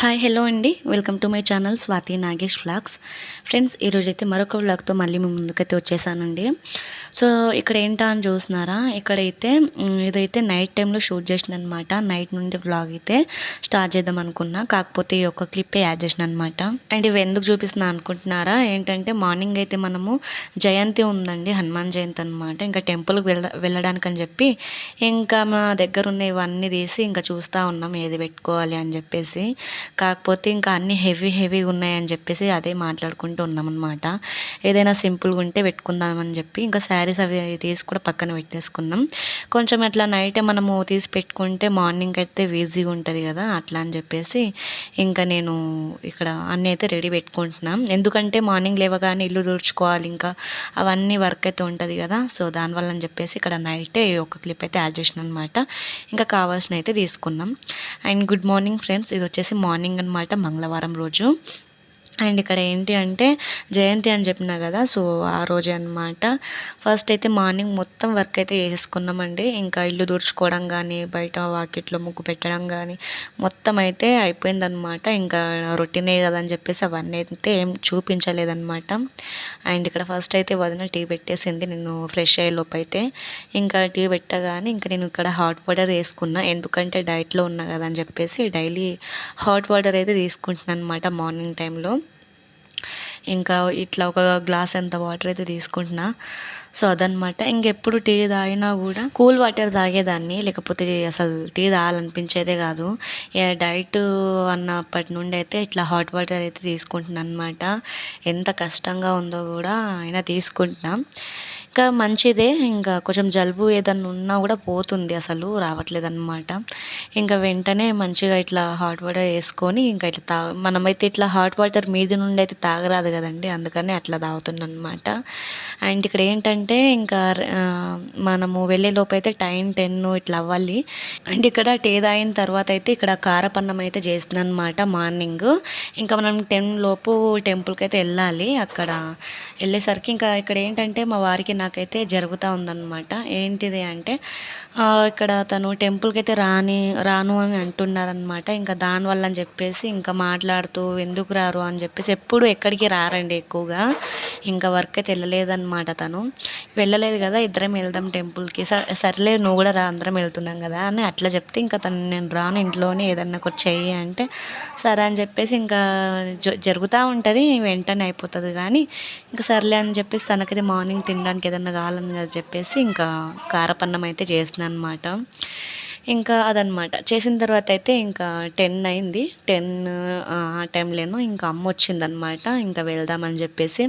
Hi hello అండి. Welcome to my channel Swathi Nagesh vlogs friends ఈరోజు అయితే మరొక వ్లాగ్తో మళ్ళీ మీ ముందుకైతే వచ్చేసానండి. సో ఇక్కడ ఏంటా అని చూస్తున్నారా? ఇక్కడైతే ఇదైతే నైట్ టైంలో షూట్ చేసిన అనమాట నైట్ నుండి వ్లాగ్ అయితే స్టార్ట్ చేద్దాం అనుకున్నా. కాకపోతే ఈ ఒక్క క్లిప్పే యాడ్ చేసిన అనమాట అండ్ ఇవి ఎందుకు చూపిస్తున్నా అనుకుంటున్నారా? ఏంటంటే మార్నింగ్ అయితే మనము జయంతి ఉందండి హనుమాన్ జయంతి అనమాట ఇంకా టెంపుల్కి వెళ్ళ వెళ్ళడానికి అని చెప్పి ఇంకా మా దగ్గర ఉన్న ఇవన్నీ తీసి ఇంకా చూస్తూ ఉన్నాం ఏది పెట్టుకోవాలి అని చెప్పేసి. కాకపోతే ఇంకా అన్ని హెవీ హెవీగా ఉన్నాయని చెప్పేసి అదే మాట్లాడుకుంటూ ఉన్నాం అనమాట ఏదైనా సింపుల్గా ఉంటే పెట్టుకుందామని చెప్పి ఇంకా శారీస్ అవి తీసి కూడా పక్కన పెట్టేసుకున్నాం. కొంచెం అట్లా నైట్ మనము తీసి పెట్టుకుంటే మార్నింగ్ అయితే ఈజీగా ఉంటుంది కదా అట్లా అని చెప్పేసి ఇంకా నేను ఇక్కడ అన్నీ అయితే రెడీ పెట్టుకుంటున్నాం. ఎందుకంటే మార్నింగ్ లేవగానే ఇల్లు తుడుచుకోవాలి ఇంకా అవన్నీ వర్క్ అయితే ఉంటుంది కదా సో దానివల్ల అని చెప్పేసి ఇక్కడ నైటే ఒక క్లిప్ అయితే యాడ్ చేసిన అనమాట ఇంకా కావాల్సిన అయితే తీసుకున్నాం. అండ్ గుడ్ మార్నింగ్ ఫ్రెండ్స్ ఇది వచ్చేసి మార్నింగ్ మార్నింగ్ అనమాట మంగళవారం రోజు. అండ్ ఇక్కడ ఏంటి అంటే జయంతి అని చెప్పినా కదా సో ఆ రోజే అనమాట ఫస్ట్ అయితే మార్నింగ్ మొత్తం వర్క్ అయితే వేసేసుకున్నామండి ఇంకా ఇల్లు తుడుచుకోవడం కానీ బయట వాకిట్లో ముగ్గు పెట్టడం కానీ మొత్తం అయితే అయిపోయిందనమాట ఇంకా రొటీనే కదా అని చెప్పేసి అవన్నీ అయితే ఏం చూపించలేదన్నమాట. అండ్ ఇక్కడ ఫస్ట్ అయితే వదిన టీ పెట్టేసింది నేను ఫ్రెష్ అయ్యే లోపు అయితే. ఇంకా టీ పెట్టగానే ఇంకా నేను ఇక్కడ హాట్ వాటర్ వేసుకున్నా. ఎందుకంటే డైట్లో ఉన్నా కదా అని చెప్పేసి డైలీ హాట్ వాటర్ అయితే తీసుకుంటున్నాను అనమాట మార్నింగ్ టైంలో ఇంకా ఇట్లా ఒక గ్లాస్ అంత వాటర్ అయితే తీసుకుంటున్నా. సో అదనమాట ఇంకెప్పుడు టీ తాగినా కూడా కూల్ వాటర్ తాగేదాన్ని. లేకపోతే అసలు టీ తాగాలనిపించేదే కాదు. ఇక డైట్ అన్నప్పటి నుండి అయితే ఇట్లా హాట్ వాటర్ అయితే తీసుకుంటున్నాను అనమాట ఎంత కష్టంగా ఉందో కూడా అయినా తీసుకుంటున్నాం. ఇంకా మంచిదే. ఇంకా కొంచెం జలుబు ఏదన్నా ఉన్నా కూడా పోతుంది. అసలు రావట్లేదు అనమాట ఇంకా వెంటనే మంచిగా ఇట్లా హాట్ వాటర్ వేసుకొని ఇంకా ఇట్లా తా మనమైతే ఇట్లా హాట్ వాటర్ మీది నుండి అయితే తాగరాదు కదండి. అందుకని అట్లా తాగుతున్నాను అనమాట అండ్ ఇక్కడ ఏంటంటే ఇంకా మనము వెళ్ళేలోపు అయితే టైం టెన్ ఇట్లా అవ్వాలి. అండ్ ఇక్కడ టీ తాగిన తర్వాత అయితే ఇక్కడ కారపన్నం అయితే చేస్తున్నాను అనమాట మార్నింగ్. ఇంకా మనం టెన్ లోపు టెంపుల్కి అయితే వెళ్ళాలి. అక్కడ వెళ్ళేసరికి ఇంకా ఇక్కడ ఏంటంటే మా వారికి నాకైతే జరుగుతూ ఉందన్నమాట ఏంటిది అంటే ఇక్కడ తను టెంపుల్కి అయితే రాని రాను అని అంటున్నారనమాట. ఇంకా దానివల్ల అని చెప్పేసి ఇంకా మాట్లాడుతూ ఎందుకు రారు అని చెప్పేసి ఎప్పుడు ఎక్కడికి రారండి ఎక్కువగా. ఇంకా వర్క్ అయితే వెళ్ళలేదన్నమాట తను. వెళ్ళలేదు కదా ఇద్దరం వెళ్దాం టెంపుల్కి స- సర్లే నువ్వు కూడా రా అందరం వెళ్తున్నాం కదా అని అట్లా చెప్తే ఇంకా తను నేను రాను ఇంట్లోనే ఏదన్నా ఒకటి చెయ్యి అంటే సరే అని చెప్పేసి ఇంకా జ- జరుగుతూ ఉంటుంది వెంటనే అయిపోతుంది కానీ ఇంకా సర్లే అని చెప్పేసి తనకైతే మార్నింగ్ తినడానికి ఏదన్నా కావాలని కదా చెప్పేసి ఇంకా కారపన్నం అయితే చేసిన అనమాట ఇంకా అదనమాట చేసిన తర్వాత అయితే ఇంకా టెన్ అయింది. టెన్ ఆ టైంలోనూ ఇంకా అమ్మ వచ్చిందనమాట ఇంకా వెళ్దామని చెప్పేసి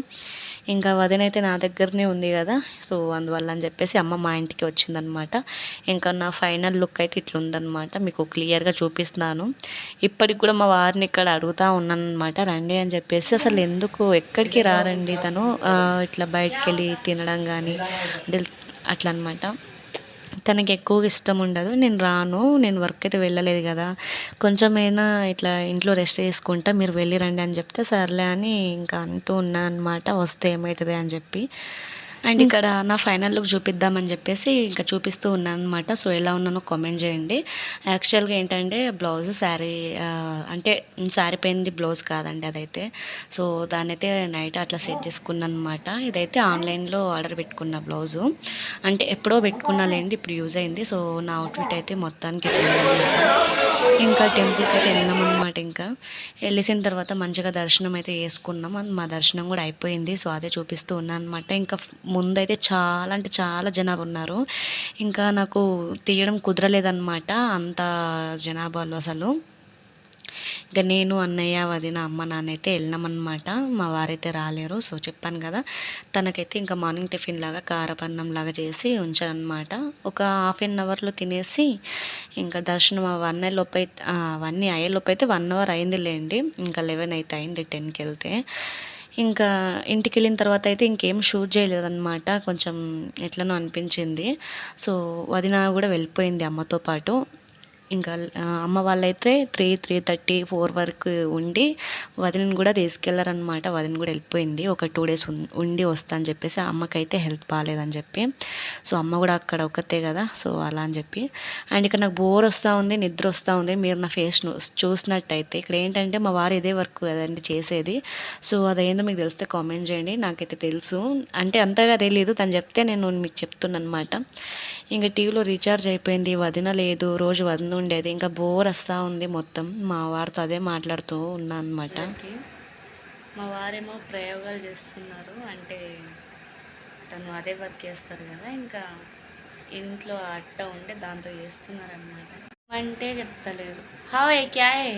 ఇంకా వదినైతే నా దగ్గరనే ఉంది కదా. సో అందువల్ల అని చెప్పేసి అమ్మ మా ఇంటికి వచ్చిందనమాట. ఇంకా నా ఫైనల్ లుక్ అయితే ఇట్లా ఉందన్నమాట మీకు క్లియర్గా చూపిస్తున్నాను. ఇప్పటికి కూడా మా వారిని ఇక్కడ అడుగుతా ఉన్నాను అనమాట రండి అని చెప్పేసి అసలు ఎందుకు ఎక్కడికి రారండి తను? ఇట్లా బయటకు వెళ్ళి తినడం కానీ అంటే అట్లా అనమాట. తనకి ఎక్కువగా ఇష్టం ఉండదు. నేను రాను నేను వర్క్ అయితే వెళ్ళలేదు కదా. కొంచెమైనా ఇట్లా ఇంట్లో రెస్ట్ చేసుకుంటా మీరు వెళ్ళి రండి అని చెప్తే సర్లే అని ఇంకా అంటూ ఉన్నా అనమాట వస్తే ఏమవుతుంది అని చెప్పి. అండ్ ఇక్కడ నా ఫైనల్ లుక్ చూపిద్దామని చెప్పేసి ఇంకా చూపిస్తూ ఉన్నాను అనమాట సో ఎలా ఉన్నానో కామెంట్ చేయండి. యాక్చువల్గా ఏంటంటే బ్లౌజ్ శారీ అంటే శారీ పోయింది బ్లౌజ్ కాదండి అదైతే. సో దాన్ని అయితే నైట్ అట్లా సెట్ చేసుకున్నాను అనమాట ఇదైతే ఆన్లైన్లో ఆర్డర్ పెట్టుకున్న బ్లౌజు. అంటే ఎప్పుడో పెట్టుకున్నాలేండి ఇప్పుడు యూజ్ అయింది. సో నా అవుట్ఫిట్ అయితే మొత్తానికి ఇట్లా ఇంకా టెంపుల్కి అయితే వెళ్ళాం అనమాట ఇంకా. వెళ్ళేసిన తర్వాత మంచిగా దర్శనం అయితే చేసుకున్నాం. మా దర్శనం కూడా అయిపోయింది. సో అదే చూపిస్తూ ఉన్నాను అనమాట ఇంకా ముందైతే చాలా అంటే చాలా జనాభా ఉన్నారు. ఇంకా నాకు తీయడం కుదరలేదన్నమాట అంత జనాభాలో అసలు. ఇంకా నేను అన్నయ్య వదిన అమ్మ నాన్న అయితే వెళ్ళినామన్నమాట. మా వారైతే రాలేరు సో చెప్పాను కదా. తనకైతే ఇంకా మార్నింగ్ టిఫిన్ లాగా కారపన్నం లాగా చేసి ఉంచానమాట ఒక హాఫ్ అన్ అవర్లో తినేసి ఇంకా దర్శనం అవన్నీ లోపు అవన్నీ అయ్యే లోపు అయితే వన్ అవర్ అయిందిలేండి. ఇంకా లెవెన్ అయితే అయింది టెన్కి వెళ్తే. ఇంకా ఇంటికి వెళ్ళిన తర్వాత అయితే ఇంకేం షూట్ చేయలేదన్నమాట. కొంచెం ఎట్లనో అనిపించింది. సో వదిన కూడా వెళ్ళిపోయింది అమ్మతో పాటు. ఇంకా అమ్మ వాళ్ళైతే త్రీ త్రీ థర్టీ ఫోర్ వరకు ఉండి వదినని కూడా తీసుకెళ్ళారనమాట వదిన కూడా వెళ్ళిపోయింది. ఒక టూ డేస్ ఉండి వస్తా అని చెప్పేసి అమ్మకైతే హెల్త్ బాగాలేదని చెప్పి. సో అమ్మ కూడా అక్కడ ఒకతే కదా. సో అలా అని చెప్పి. అండ్ ఇక్కడ నాకు బోర్ వస్తూ ఉంది నిద్ర వస్తూ ఉంది. మీరు నా ఫేస్ చూసినట్టయితే ఇక్కడ ఏంటంటే మా వారు ఇదే వర్క్ కదండి చేసేది. సో అదేందో మీకు తెలిస్తే కామెంట్ చేయండి. నాకైతే తెలుసు. అంటే అంతగా తెలియదు తను చెప్తే నేను మీకు చెప్తున్నాను అనమాట ఇంకా టీవీలో రీఛార్జ్ అయిపోయింది. వదిన లేదు. రోజు వదిన ఉండేది ఇంకా బోర్ వస్తూ ఉంది మొత్తం. మా వారితో అదే మాట్లాడుతూ ఉన్నా అనమాట మా వారేమో ప్రయోగాలు చేస్తున్నారు. అంటే తను అదే వర్క్ చేస్తారు కదా. ఇంకా ఇంట్లో అట్ట ఉంటే దాంతో చేస్తున్నారు అనమాట అంటే చెప్తలేరు హాయ్ క్యా హై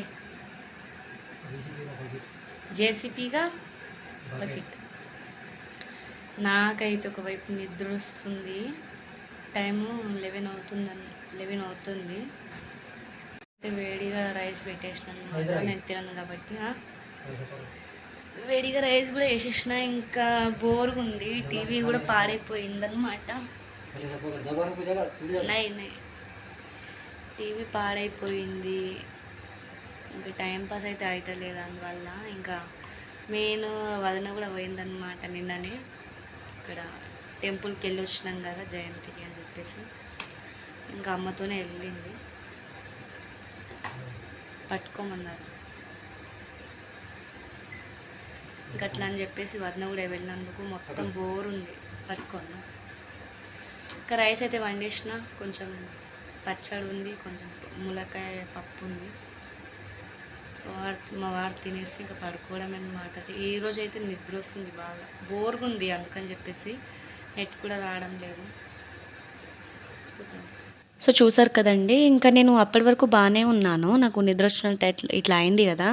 జేసీపీగా? బకెట్. నాకైతే ఒకవైపు నిద్ర వస్తుంది టైము లెవెన్ అవుతుందని లెవెన్ అవుతుంది. వేడిగా రైస్ పెట్టేసిన అనమాట నేను తినను కాబట్టి వేడిగా రైస్ కూడా వేసేసిన ఇంకా బోర్గా ఉంది టీవీ కూడా పాడైపోయింది అనమాట నై నై. టీవీ పాడైపోయింది. ఇంకా టైం పాస్ అయితే అవుతలేదు అందువల్ల ఇంకా మెయిన్ వదిన కూడా పోయిందనమాట నిన్ననే. ఇక్కడ టెంపుల్కి వెళ్ళి వచ్చినాం కదా జయంతికి అని చెప్పేసి. ఇంకా అమ్మతోనే వెళ్ళింది. పట్టుకోమన్నారు. ఇంకా అట్లా అని చెప్పేసి వదిన కూడా వెళ్ళినందుకు మొత్తం బోర్ ఉంది. పట్టుకోను. ఇంకా రైస్ అయితే వండేసిన. కొంచెం పచ్చడి ఉంది కొంచెం ములకాయ పప్పు ఉంది. వాడు మా వాడు తినేసి ఇంకా పడుకోవడం అనమాట ఈ రోజు అయితే నిద్ర వస్తుంది బాగా. బోర్గా ఉంది అందుకని చెప్పేసి నెట్ కూడా రావడం లేదు. చూద్దాం. సో చూసారు కదండి ఇంకా నేను అప్పటి వరకు బాగానే ఉన్నాను. నాకు నిద్ర వచ్చినట్టు ఇట్లా ఇట్లా అయింది కదా.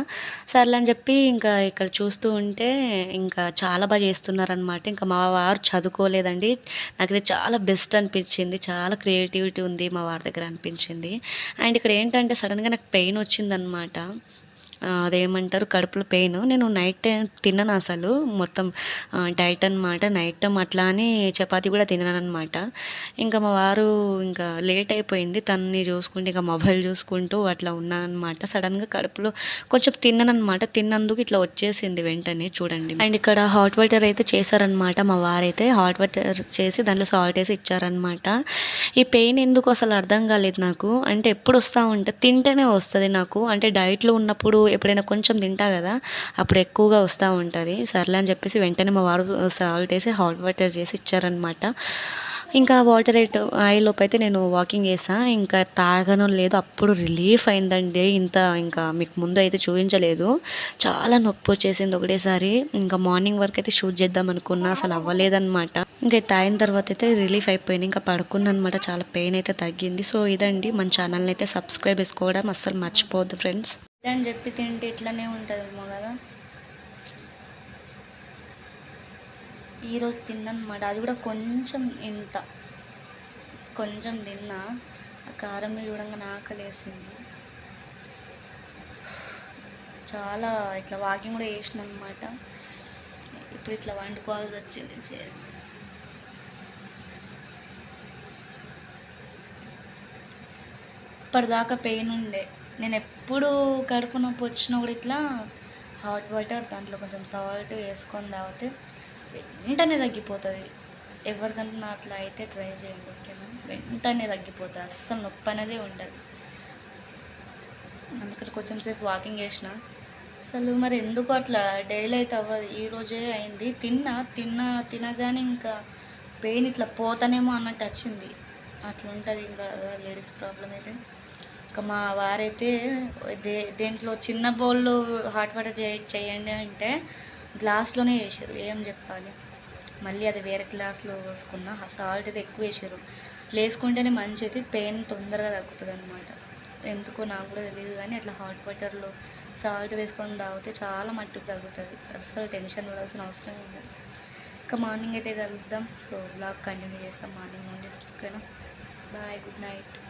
సర్లే అని చెప్పి ఇంకా ఇక్కడ చూస్తూ ఉంటే ఇంకా చాలా బాగా చేస్తున్నారనమాట ఇంకా మా వారు చదువుకోలేదండి. నాకైతే చాలా బెస్ట్ అనిపించింది. చాలా క్రియేటివిటీ ఉంది మా వారి దగ్గర అనిపించింది. అండ్ ఇక్కడ ఏంటంటే సడన్గా నాకు పెయిన్ వచ్చిందనమాట అదేమంటారు కడుపులో పెయిన్. నేను నైట్ టైం తిన్నాను అసలు. మొత్తం డైట్ అనమాట నైట్ టైం అట్లా అని చపాతి కూడా తిన్నాను అనమాట ఇంకా మా వారు ఇంకా లేట్ అయిపోయింది. తనని చూసుకుంటూ ఇంకా మొబైల్ చూసుకుంటూ అట్లా ఉన్నానమాట సడన్గా కడుపులో కొంచెం తిన్నానమాట తిన్నందుకు ఇట్లా వచ్చేసింది వెంటనే చూడండి. అండ్ ఇక్కడ హాట్ వాటర్ అయితే చేశారనమాట మా వారైతే. హాట్ వాటర్ చేసి దాంట్లో సాల్ట్ వేసి ఇచ్చారనమాట ఈ పెయిన్ ఎందుకు అసలు అర్థం కాలేదు నాకు. అంటే ఎప్పుడు వస్తూ ఉంటే తింటేనే వస్తుంది నాకు. అంటే డైట్లో ఉన్నప్పుడు ఎప్పుడైనా కొంచెం తింటా కదా అప్పుడు ఎక్కువగా వస్తూ ఉంటుంది. సర్లే అని చెప్పేసి వెంటనే మా వారు సాల్ట్ వేసి హాట్ వాటర్ చేసి ఇచ్చారనమాట ఇంకా వాటర్ ఎయిట్ అయ్యేలోపు అయితే నేను వాకింగ్ చేసా. ఇంకా తాగను లేదు. అప్పుడు రిలీఫ్ అయిందండి. ఇంత ఇంకా మీకు ముందు అయితే చూపించలేదు. చాలా నొప్పి వచ్చేసింది ఒకటేసారి. ఇంకా మార్నింగ్ వరకు అయితే షూట్ చేద్దాం అనుకున్నా. అసలు అవ్వలేదన్నమాట. ఇంకా తాగిన తర్వాత అయితే రిలీఫ్ అయిపోయింది. ఇంకా పడుకున్నాను చాలా పెయిన్ అయితే తగ్గింది. సో ఇదండి. మన ఛానల్ని అయితే సబ్స్క్రైబ్ చేసుకోవడం అస్సలు మర్చిపోవద్దు ఫ్రెండ్స్. అని చెప్పి తింటే ఇట్లనే ఉంటుందేమో కదా. ఈరోజు తిన్నమాట అది కూడా కొంచెం ఇంత. కొంచెం తిన్నా. ఆ కారంని చూడంగా ఆకలేసింది చాలా ఇట్లా వాకింగ్ కూడా చేసిన అనమాట ఇప్పుడు ఇట్లా వండుకోవాల్సి వచ్చింది. చేరు ఇప్పటిదాకా పెయిన్ ఉండే. నేను ఎప్పుడు కడుపు నొప్పి వచ్చినా కూడా ఇట్లా హాట్ వాటర్ దాంట్లో కొంచెం సాల్ట్ వేసుకొని తాగితే వెంటనే తగ్గిపోతుంది. ఎవరికన్నా అట్లా అయితే ట్రై చేయండి ఓకేనా వెంటనే తగ్గిపోతుంది అస్సలు నొప్పి అనేది ఉండదు. అందుకని కొంచెం సేపు వాకింగ్ చేసిన. అసలు మరి ఎందుకు అట్లా డైలీ అయితే అవ్వదు. ఈ రోజే అయింది. తిన్నా తిన్నా తినగానే ఇంకా పెయిన్ ఇట్లా పోతానేమో అన్నట్టు వచ్చింది. అట్లా ఉంటుంది ఇంకా లేడీస్ ప్రాబ్లం అయితే. ఇంకా మా వారైతే దే దేంట్లో చిన్న బౌల్లో హాట్ వాటర్ చే చేయండి అంటే గ్లాస్లోనే వేసారు ఏం చెప్పాలి? మళ్ళీ అది వేరే గ్లాస్లో పోసుకున్న సాల్ట్ అయితే ఎక్కువ వేసారు వేసుకుంటేనే మంచిది పెయిన్ తొందరగా తగ్గుతుంది అనమాట ఎందుకో నాకు కూడా తెలియదు కానీ అట్లా హాట్ వాటర్లో సాల్ట్ వేసుకొని తాగితే చాలా మట్టుకు తగ్గుతుంది. అస్సలు టెన్షన్ పడాల్సిన అవసరం ఉండదు ఇంకా మార్నింగ్ అయితే కలుద్దాం. సో బ్లాగ్ కంటిన్యూ చేస్తాం మార్నింగ్ నుండి. ఓకేనా? Bye good night.